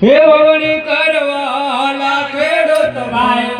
હે વાવણી કરવા ખેડૂત ભાઈ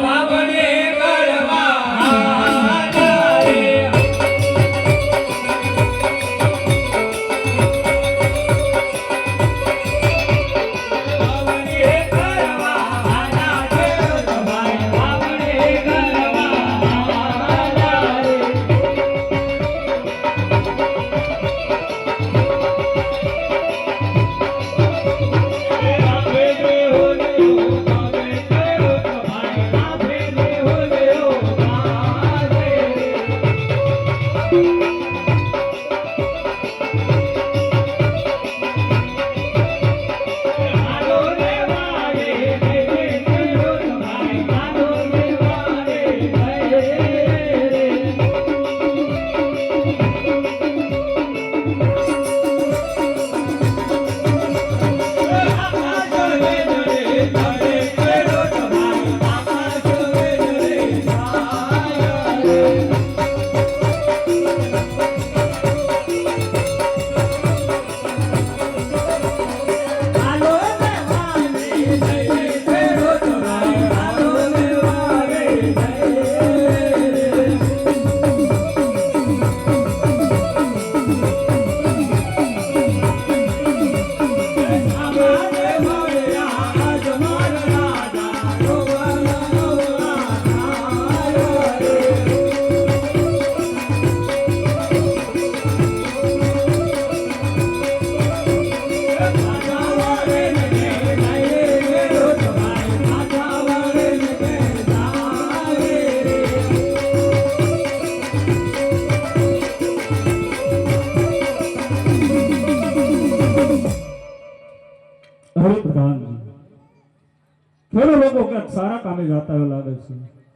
ખેડૂત લોકો સારા કામે જાતા લાગે છે.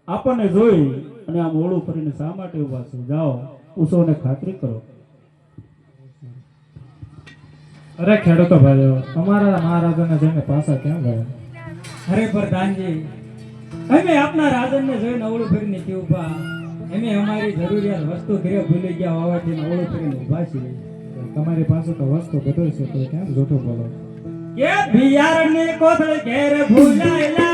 આપણને જોઈ અને આમ ઓળું ફરીને શા માટે ઊભા છે? જાઓ પૂછોને ખાતરી કરો. અરે ખેડૂતો ભાઈઓ અમારા મહારાજાને જોઈને પાછા ક્યાં ગયા? અરે પ્રધાનજી અમે આપના રાજનને જોઈને અવળું ફરીને કે ઊભા અમે અમારી જરૂરિયાત વસ્તુ ઘરે ભૂલી ગયા હોવાથી અવળું ફરીને ઊભા છીએ. તમારી પાસે તો વસ્તુ બધો છે તો કેમ જૂઠું બોલો? કે બિયારણની કોથળ ઘેર ભૂલાયેલા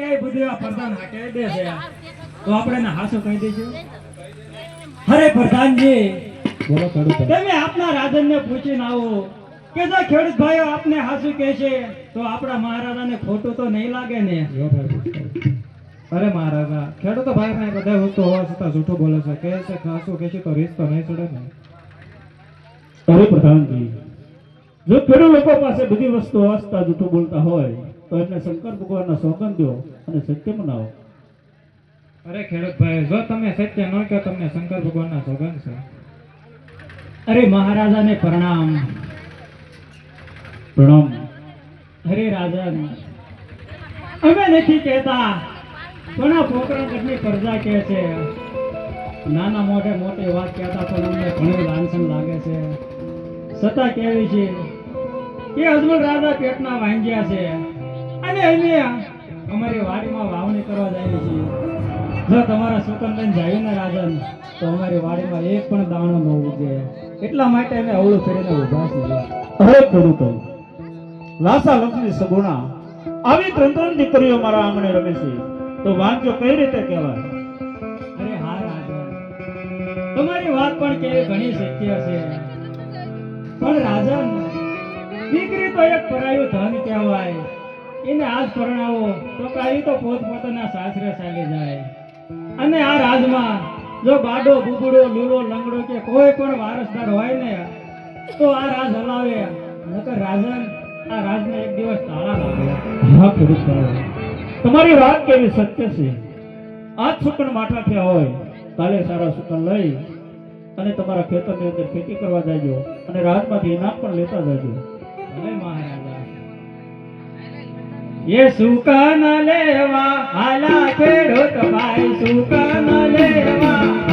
ક્યાંય બધું આ પ્રધાન હાકે દે છે? તો આપણે એને હાસો કહી દઈશું અરે પ્રધાનજી બોલો કડું તમે આપના રાજનને પૂછીને આવો કે જો ખેડૂત ભાઈઓ આપને હાસુ કહે છે તો આપણા મહારાજાને ખોટું તો નહીં લાગે ને. અરે મહારાજા ખેડૂતો ભાઈ ભાઈ બધા વસ્તુ હોવા છતાં જૂઠું બોલે છે. કે છે ખાસું કે છે તો રીસ તો નહીં ચડે ને? અરે પ્રધાનજી જો ખેડૂત લોકો પાસે બધી વસ્તુ હોવા છતાં જૂઠું બોલતા હોય તો એટલે શંકર ભગવાનના સોગંધો અને સત્ય મનાવો. અરે ખેડૂતભાઈ જો તમે સત્ય ન કહો તમને શંકર ભગવાનના સોગંદ છે. અરે મહારાજાને પ્રણામ. પ્રણામ. અરે રાજા અમે નથી કહેતા પણ આ પોકરણ કેટલી પ્રજા કહે છે. નાના મોઢે મોટી વાત કહેતા પણ અમને ઘણું લાંછન લાગે છે. છતાં કેવી છે? કે અજમલ રાજા પેટના વાંગ્યા છે. અને અહીંયા અમારી વાડીમાં વાવણી કરવા જઈએ છીએ જો તમારા સુકનબેન જાય ને રાજન તો અમારી વાડીમાં એક પણ દાણો ન ઉગે. એટલા માટે અમે અવળું ફેરીને ઊભા છીએ. અરે ખેડૂતો લાસા લક્ષ્મી સગુણા આવી ત્રણ ત્રણ દીકરીઓ મારા આંગણે રમે છે. તો વાંચો કઈ રીતે કહેવાય? અરે હા રાજન તમારી વાત પણ કેવી ઘણી સત્ય છે. પણ રાજન દીકરી તો એક પરાયું ધન કહેવાય. એને આજ પરણાવો. તો કાઈ તો પોતપોતાના સાસરે ચાલી જાય. અને આ રાજમાં જો બાડો બુબડો લૂલો, લંગડો કે કોઈ પણ વારસદાર હોય ને, તો આ રાજ હલાવે. નકર રાજન આ રાજને એક દિવસ તાળા લાગે તમારી વાત કેવી સત્ય છે? આજ સુકન માઠા થયા હોય, કાલે સારા સુકન લઈ અને તમારા ખેતરની અંદર ખેતી કરવા જાજો અને રાતમાંથી ઇનામ પણ લેતા જાજો. એ સુકન લેવા હાલા ખેડૂત ભાઈ સુકન લેવા